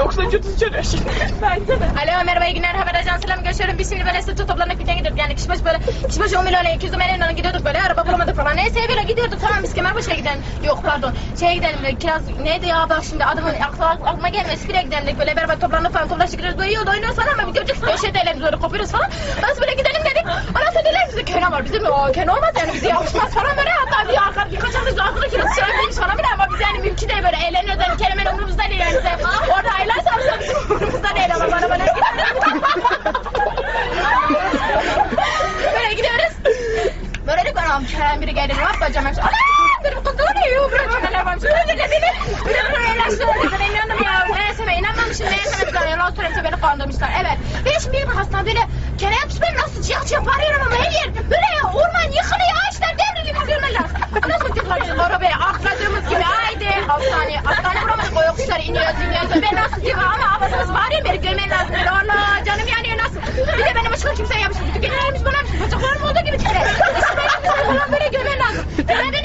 Yoksa kötü şimdi. Bence de. Alo merhaba iyi günler haber ajansıyla mı görüşüyorum? Biz şimdi böyle sırt toplanıp bir gidiyorduk yani kişi başı böyle kişi başı 10 milyon 200 milyon gidiyorduk böyle araba bulamadık falan. Neyse böyle gidiyorduk tamam biz Kemerpaşa'ya gidelim. Yok pardon şeye gidelim böyle kiraz neydi ya bak şimdi adamın aklı aklıma gelmiyor. Spire gidelim böyle beraber toplanıp falan toplaşıp gidiyoruz böyle yolda oynuyoruz falan ama bir gördük köşede ellerimiz böyle kopuyoruz falan. Biz böyle gidelim dedik. Ondan sonra dediler bize kene var bizim o kene olmaz yani bize yapışmaz falan böyle hatta bir arka birkaç hafta sonra arkada kiraz çevirmiş falan bile ama biz yani mümkün değil böyle eğleniyoruz yani kelimenin umurumuzda değil yani bize. Orada aylarsa bizim umurumuzda değil ama bana bana Böyle gidiyoruz. Biri geldi ne yapacağım hepsi. Anam dedim kız ne buraya neler varmış. Öyle dedi beni. De buraya ilaçlar ben inandım ya. Ben inanmamışım. Bir tane yalan söyleyince beni kandırmışlar. Evet. Ben şimdi bir hasta böyle Kerem ben nasıl cihat cihat bağırıyorum ama her orman yıkılıyor ağaçlar devrilip yıkılıyorlar. Nasıl tıkladınız arabaya atladığımız gibi haydi hastane hastane vuramadık o yokuşları iniyoruz. Ben nasıl diyor Daddy!